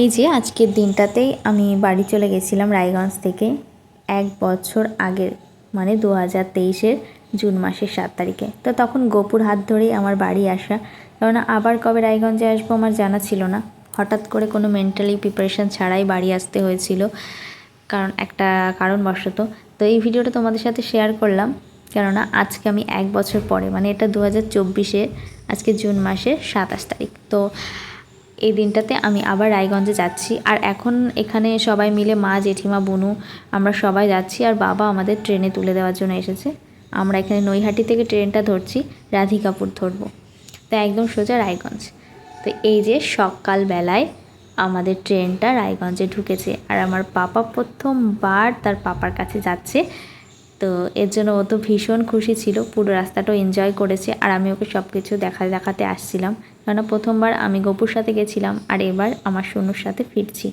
এই যে আজকের দিনটাতেই আমি বাড়ি চলে গেছিলাম রায়গঞ্জ থেকে এক বছর আগের মানে দু হাজার তেইশের জুন মাসের সাত তারিখে। তো তখন গোপুর হাত ধরেই আমার বাড়ি আসা। কেননা আবার কবে রায়গঞ্জে আসব আমার জানা ছিল না। হঠাৎ করে কোনো মেন্টালি প্রিপারেশান ছাড়াই বাড়ি আসতে হয়েছিল। কারণ একটা কারণবশত। তো এই ভিডিওটা তোমাদের সাথে শেয়ার করলাম। কেননা আজকে আমি এক বছর পরে মানে এটা দু হাজার চব্বিশে আজকে জুন মাসের সাতাশ তারিখ। তো এই দিনটাতে আমি আবার রায়গঞ্জে যাচ্ছি। আর এখন এখানে সবাই মিলে মা, জেঠিমা, বনু, আমরা সবাই যাচ্ছি আর বাবা আমাদের ট্রেনে তুলে দেওয়ার জন্য এসেছে। আমরা এখানে নৈহাটি থেকে ট্রেনটা ধরছি, রাধিকাপুর ধরবো। তো একদম সোজা রায়গঞ্জ। তো এই যে সকালবেলায় আমাদের ট্রেনটা রায়গঞ্জে ঢুকেছে আর আমার পাপা প্রথমবার তার পাপার কাছে যাচ্ছে। তো এর জন্য ও তো ভীষণ খুশি ছিল। পুরো রাস্তাটাও এনজয় করেছে আর আমি ওকে সব কিছু দেখা দেখাতে আসছিলাম। কেননা প্রথমবার আমি গপুর সাথে গেছিলাম আর এবার আমার সোনুর সাথে ফিরছি।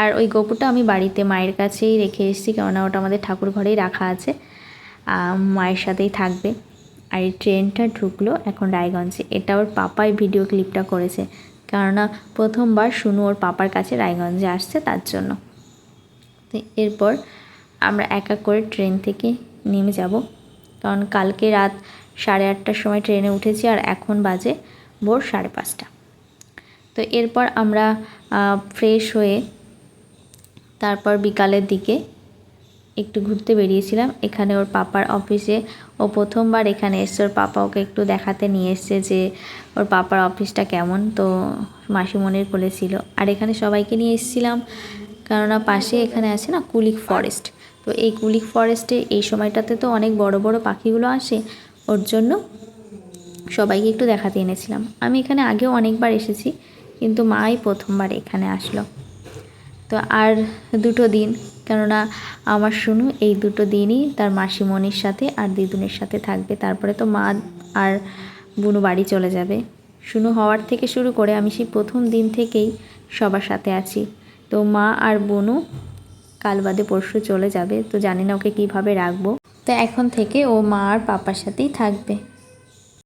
আর ওই গপুটা আমি বাড়িতে মায়ের কাছেই রেখে এসেছি কেননা ওটা আমাদের ঠাকুর ঘরেই রাখা আছে। মায়ের সাথেই থাকবে। আর এই ট্রেনটা ঢুকলো এখন রায়গঞ্জে। এটা ওর পাপাই ভিডিও ক্লিপটা করেছে। কেননা প্রথমবার শুনু ওর পাপার কাছে রায়গঞ্জে আসছে তার জন্য। এরপর আমরা এক এক করে ট্রেন থেকে নেমে যাব। কারণ কালকে রাত সাড়ে আটটার সময় ট্রেনে উঠেছি আর এখন বাজে ভোর সাড়ে পাঁচটা। তো এরপর আমরা ফ্রেশ হয়ে তারপর বিকালের দিকে একটু ঘুরতে বেরিয়েছিলাম। এখানে ওর পাপার অফিসে ও প্রথমবার এখানে এসছে। ওর পাপা ওকে একটু দেখাতে নিয়ে এসছে যে ওর পাপার অফিসটা কেমন। তো মাসিমণির কোলে ছিল। আর এখানে সবাইকে নিয়ে এসেছিলাম। কেননা পাশে এখানে আছে না কুলিক ফরেস্ট তো এই কুলিক ফরেস্টে এই সময়টাতে তো অনেক বড় বড় পাখিগুলো আসে, ওর জন্য সবাইকে একটু দেখাতে এনেছিলাম। আমি এখানে আগেও অনেকবার এসেছি, কিন্তু মাই প্রথমবার এখানে আসলো। তো আর দুটো দিন, কেননা আমার শুনু এই দুটো দিনই তার মাসিমণির সাথে আর দিদুনের সাথে থাকবে। তারপরে তো মা আর বুনু বাড়ি চলে যাবে। শুনু হওয়ার থেকে শুরু করে আমি সেই প্রথম দিন থেকেই সবার সাথে আছি। তো মা আর বনু কাল বাদে পরশু চলে যাবে, তো জানি না ওকে কীভাবে রাখব। তো এখন থেকে ও মা আর পাপার সাথেই থাকবে।